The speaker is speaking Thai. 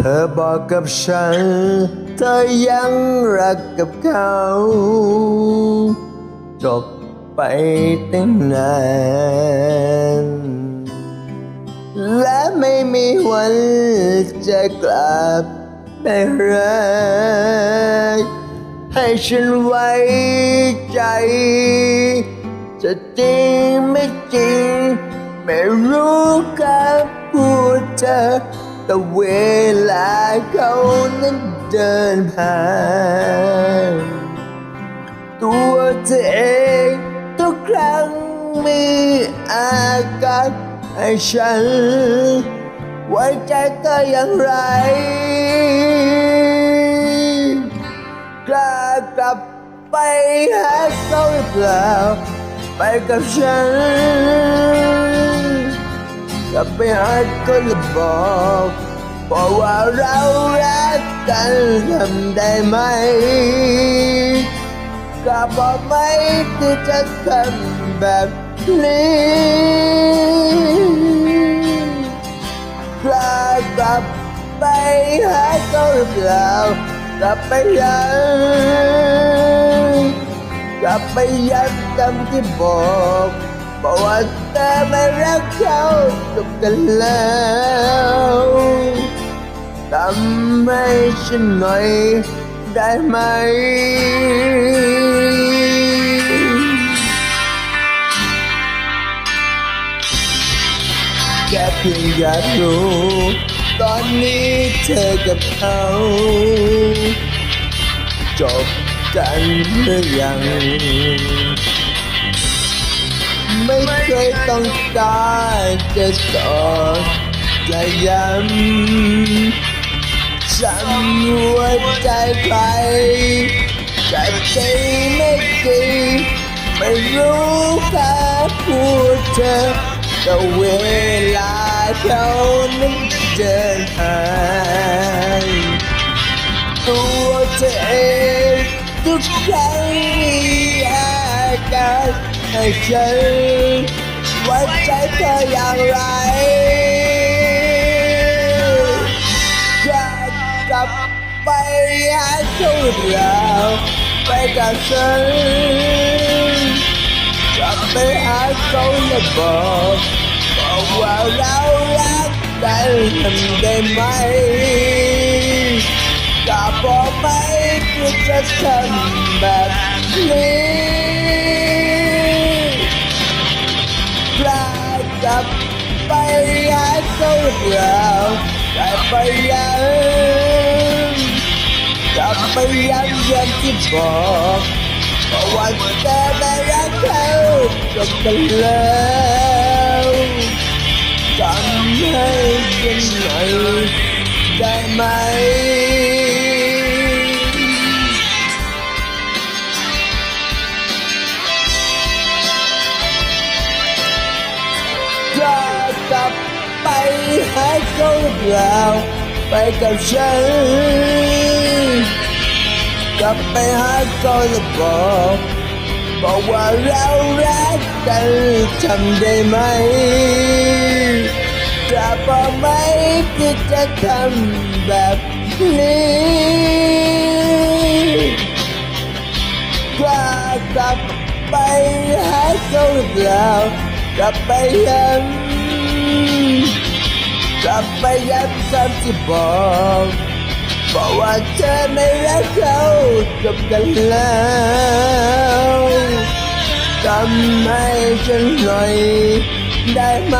เธอบอกกับฉัน เธอยังรักกับเขา จบไปตั้งนาน และไม่มีวันจะกลับได้รักให้ฉันไว้ใจ จะจริงไม่จริง ไม่รู้กับพูดเธอ แต่เวลาเขานั้นเดินผ่านตัวเธอเองทุกครั้งมีอาการให้ฉัน ไว้ใจเธออย่างไร กล้ากลับไปหาเขาหรือเปล่า ไปกับฉัน กลับไปหาคนและบอกบอกว่าเรารักกันทำได้ไหมกลับบอกไหมที่จะทำแบบนี้กล้ากลับไปหาเขาหรือเปล่ากลับไปยังกลับไปยันคำที่บอก บอกว่าเธอไม่รักเขาจบกันแล้วทำให้ฉันหน่อยได้ไหมแค่เพียงอยากรู้ตอนนี้เธอกับเขาจบกันหรือยัง ไม่เคยต้องการจะต่อจะย้ำจำหัวใจใครจะจไม่จริงไม่รู้แค่พูดเธอแต่เวลาเขานั้นเดินหางตัวเธอเองทุกครั้งมีอาการ ให้ฉันไว้ใจเธออย่างไรจะกลับไปหาเขาหรือเปล่าไปาเขาหรือเปล่ากลับไปยังกลับไปยังอย่างที่บอกเพราะว่าเธอไม่รักเขาจบกันแล้วทำให้ฉันหน่อยได้ไหม เขาหรือเปล่าไปกับฉัน กลับไปหาเขาแล้วบอกบอกว่าเรารักกันทำได้ไหมจะบอกไหมที่จะทำแบบนี้กล้ากลับไปหาเขาหรือเปล่ากลับไปยัง กลับไปย้ำคำที่บอกบอกว่าเธอไม่รักเขาจบกันแล้วทำให้ฉันหน่อยได้ไหม